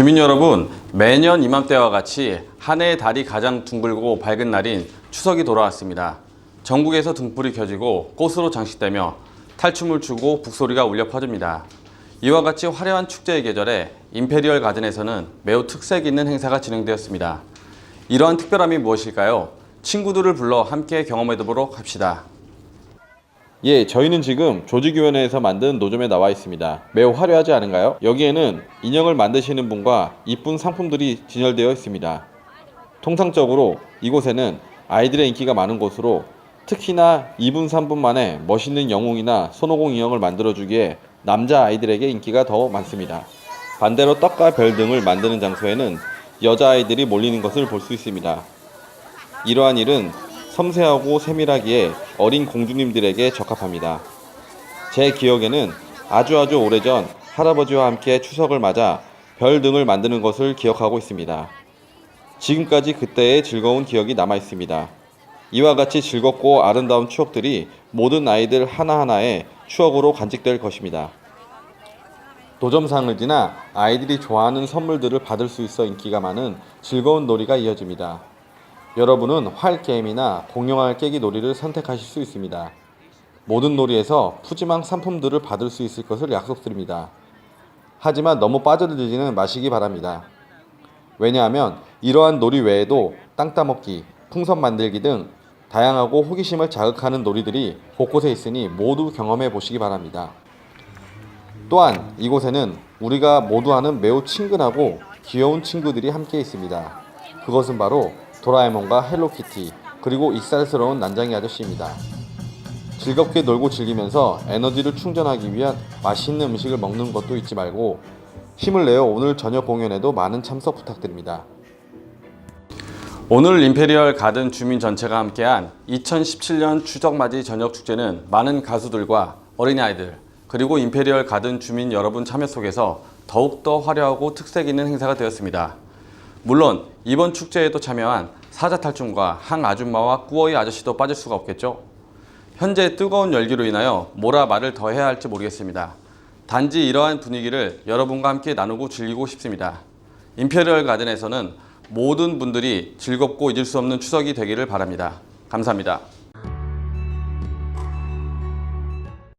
주민 여러분, 매년 이맘때와 같이 한 해의 달이 가장 둥글고 밝은 날인 추석이 돌아왔습니다. 전국에서 등불이 켜지고 꽃으로 장식되며 탈춤을 추고 북소리가 울려 퍼집니다. 이와 같이 화려한 축제의 계절에 임페리얼 가든에서는 매우 특색 있는 행사가 진행되었습니다. 이러한 특별함이 무엇일까요? 친구들을 불러 함께 경험해보도록 합시다. 예, 저희는 지금 조직위원회에서 만든 노점에 나와 있습니다. 매우 화려하지 않은가요? 여기에는 인형을 만드시는 분과 이쁜 상품들이 진열되어 있습니다. 통상적으로 이곳에는 아이들의 인기가 많은 곳으로 특히나 2분 3분 만에 멋있는 영웅이나 손오공 인형을 만들어주기에 남자 아이들에게 인기가 더 많습니다. 반대로 떡과 별 등을 만드는 장소에는 여자아이들이 몰리는 것을 볼 수 있습니다. 이러한 일은 섬세하고 세밀하기에 어린 공주님들에게 적합합니다. 제 기억에는 아주 아주 오래전 할아버지와 함께 추석을 맞아 별 등을 만드는 것을 기억하고 있습니다. 지금까지 그때의 즐거운 기억이 남아 있습니다. 이와 같이 즐겁고 아름다운 추억들이 모든 아이들 하나하나의 추억으로 간직될 것입니다. 도점상을 지나 아이들이 좋아하는 선물들을 받을 수 있어 인기가 많은 즐거운 놀이가 이어집니다. 여러분은 활 게임이나 공룡알 깨기 놀이를 선택하실 수 있습니다. 모든 놀이에서 푸짐한 상품들을 받을 수 있을 것을 약속드립니다. 하지만 너무 빠져들지는 마시기 바랍니다. 왜냐하면 이러한 놀이 외에도 땅 따먹기, 풍선 만들기 등 다양하고 호기심을 자극하는 놀이들이 곳곳에 있으니 모두 경험해 보시기 바랍니다. 또한 이곳에는 우리가 모두 아는 매우 친근하고 귀여운 친구들이 함께 있습니다. 그것은 바로 도라에몽과 헬로키티 그리고 익살스러운 난장이 아저씨입니다. 즐겁게 놀고 즐기면서 에너지를 충전하기 위한 맛있는 음식을 먹는 것도 잊지 말고 힘을 내어 오늘 저녁 공연에도 많은 참석 부탁드립니다. 오늘 임페리얼 가든 주민 전체가 함께한 2017년 추석맞이 저녁 축제는 많은 가수들과 어린아이들 그리고 임페리얼 가든 주민 여러분 참여 속에서 더욱더 화려하고 특색 있는 행사가 되었습니다. 물론 이번 축제에도 참여한 사자탈춤과 항 아줌마와 꾸어이 아저씨도 빠질 수가 없겠죠. 현재 뜨거운 열기로 인하여 뭐라 말을 더 해야 할지 모르겠습니다. 단지 이러한 분위기를 여러분과 함께 나누고 즐기고 싶습니다. 임페리얼 가든에서는 모든 분들이 즐겁고 잊을 수 없는 추석이 되기를 바랍니다. 감사합니다.